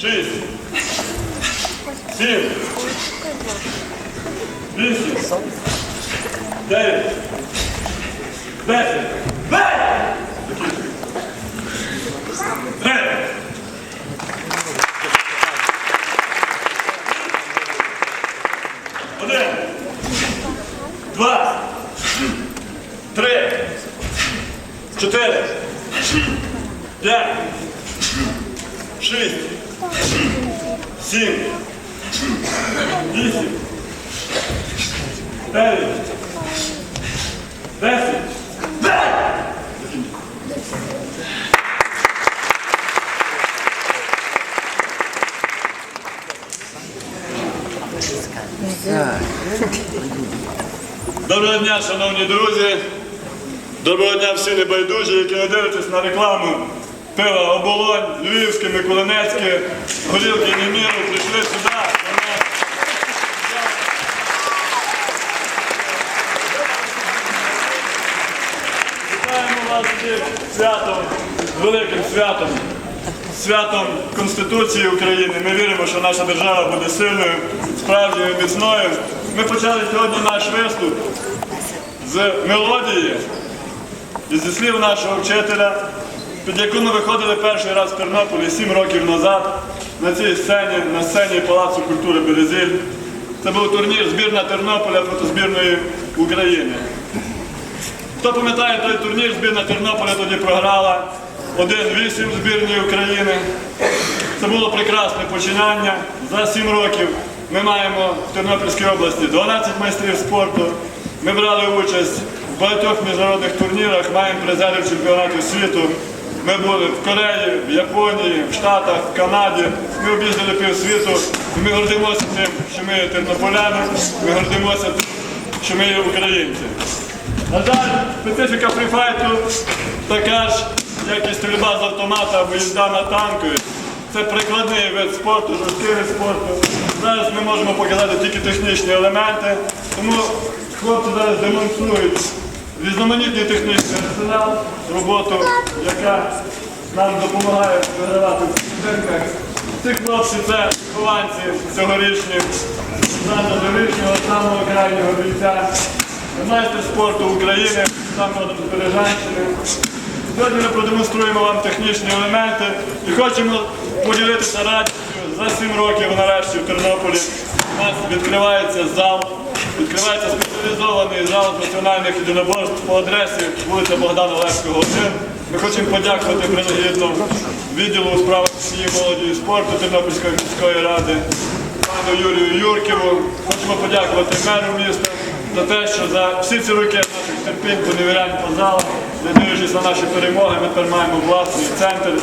шість, сім, вісім, дев'ять, десять. Гей! Один, два, три, чотири, п'ять, шість, сім, вісім, дев'ять, десять. Доброго дня, шановні друзі. Доброго дня всі небайдужі, які не дивитесь на рекламу пива оболонь, львівське, миколинецьке, горілки Неміру, прийшли сюди. Вітаємо вас святом, великим святом, святом Конституції України. Ми віримо, що наша держава буде сильною, справжньою, міцною. Ми почали сьогодні наш виступ з мелодії і зі слів нашого вчителя, під яку ми виходили перший раз в Тернополі сім років назад на цій сцені, на сцені Палацу культури Березіль. Це був турнір збірна Тернополя проти збірної України. Хто пам'ятає той турнір, збірна Тернополя тоді програла 1-8 збірній України. Це було прекрасне починання. За 7 років ми маємо в Тернопільській області 12 майстрів спорту. Ми брали участь в багатьох міжнародних турнірах, маємо призерів чемпіонатів світу. Ми були в Кореї, в Японії, в Штатах, в Канаді. Ми об'їздили пів світу. І ми гордимося тим, що ми є тернополяни, ми гордимося тим, що ми є українці. На жаль, специфіка фріфайту така ж, як і стрільба з автомата або їзда на танкові. Це прикладний вид спорту, жорсткий вид спорту. Зараз ми можемо показати тільки технічні елементи, тому хлопці зараз демонструють різноманітний технічний арсенал, роботу, яка нам допомагає вигравати в поєдинках. Ці хлопці це хованці цьогорічні, нижнього самого крайнього бійця майстер спорту України, сам родом Бережанщини. Сьогодні ми продемонструємо вам технічні елементи і хочемо поділитися радістю. За сім років нарешті в Тернополі у нас відкривається зал, відкривається спеціалізований зал національних єдиноборств по адресі вулиця Богдана Левського, 1. Ми хочемо подякувати принагідно відділу у справах сім'ї, молоді і спорту Тернопільської міської ради, пану Юрію Юрківу. Хочемо подякувати меру міста за те, що за всі ці роки наших терпінь, поневірянь по залах, не дивлячись на наші перемоги, ми тепер маємо власний центр.